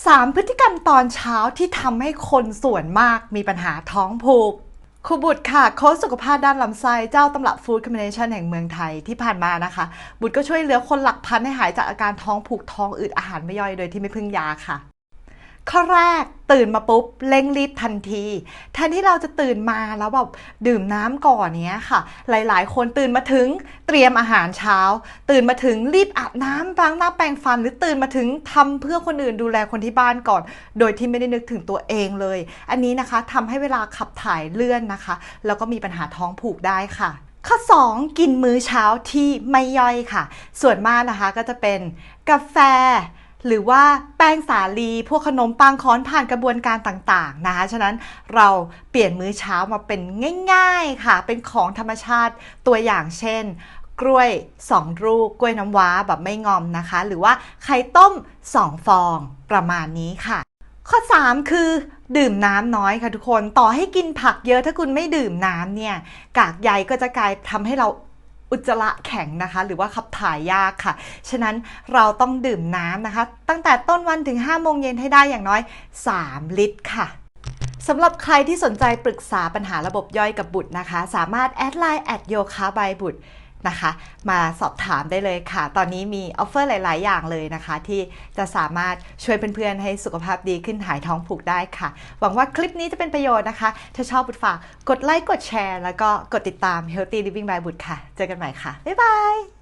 3 พฤติกรรมตอนเช้าที่ทำให้คนส่วนมากมีปัญหาท้องผูกครูบุตรค่ะโค้ชสุขภาพด้านลำไส้เจ้าตำรับฟู้ดคอมบิเนชันแห่งเมืองไทยที่ผ่านมานะคะ บุตรก็ช่วยเหลือคนหลักพันให้หายจากอาการท้องผูกท้องอืดอาหารไม่ย่อยโดยที่ไม่พึ่งยาค่ะ ข้อแรกตื่นมาปุ๊บเร่งรีบทันทีแทนที่เราจะตื่นมาแล้วแบบดื่มน้ำก่อนเนี้ยค่ะ หลายๆ คนตื่นมาถึงเตรียมอาหารเช้า ตื่นมาถึงรีบอาบน้ำล้างหน้าแปรงฟัน หรือตื่นมาถึงทำเพื่อคนอื่นดูแลคนที่บ้านก่อน โดยที่ไม่ได้นึกถึงตัวเองเลย อันนี้นะคะทำให้เวลาขับถ่ายเลื่อนนะคะ แล้วก็มีปัญหาท้องผูกได้ค่ะข้อ 2 กินมื้อเช้าที่ไม่ย่อยค่ะ ส่วนมากนะคะก็จะเป็นกาแฟ หรือว่าแป้งสาลีพวกขนมปังค้อนผ่านกระบวนการต่างๆนะคะ ฉะนั้นเราเปลี่ยนมื้อเช้ามาเป็นง่าย ๆค่ะ เป็นของธรรมชาติตัวอย่างเช่น กล้วย 2 ลูก กล้วยน้ำว้าแบบไม่งอมนะคะ หรือว่าไข่ต้ม 2 ฟองประมาณนี้ค่ะ ข้อ 3 คือดื่มน้ำน้อยค่ะทุกคน ต่อให้กินผักเยอะถ้าคุณไม่ดื่มน้ำเนี่ย กากใยก็จะกลายทำให้เรา อุจจาระแข็งนะคะ หรือว่าขับถ่ายยากค่ะ ฉะนั้นเราต้องดื่มน้ำนะคะ ตั้งแต่ต้นวันถึง5โมงเย็นให้ได้อย่างน้อย 3 ลิตรค่ะสำหรับใครที่สนใจปรึกษาปัญหาระบบย่อยกับบุตรนะคะ สามารถแอดไลน์แอดโยคะบายบุตร นะคะ มาสอบถามได้เลยค่ะ ตอนนี้มีออฟเฟอร์หลาย ๆ อย่างเลยนะคะ ที่จะสามารถช่วยเพื่อน ๆ ให้สุขภาพดีขึ้นหายท้องผูกได้ค่ะ หวังว่าคลิปนี้จะเป็นประโยชน์นะคะ ถ้าชอบบุตรฝากกดไลค์กดแชร์ แล้วก็กดติดตาม Healthy Living by บุตรค่ะ เจอกันใหม่ค่ะ บ๊ายบาย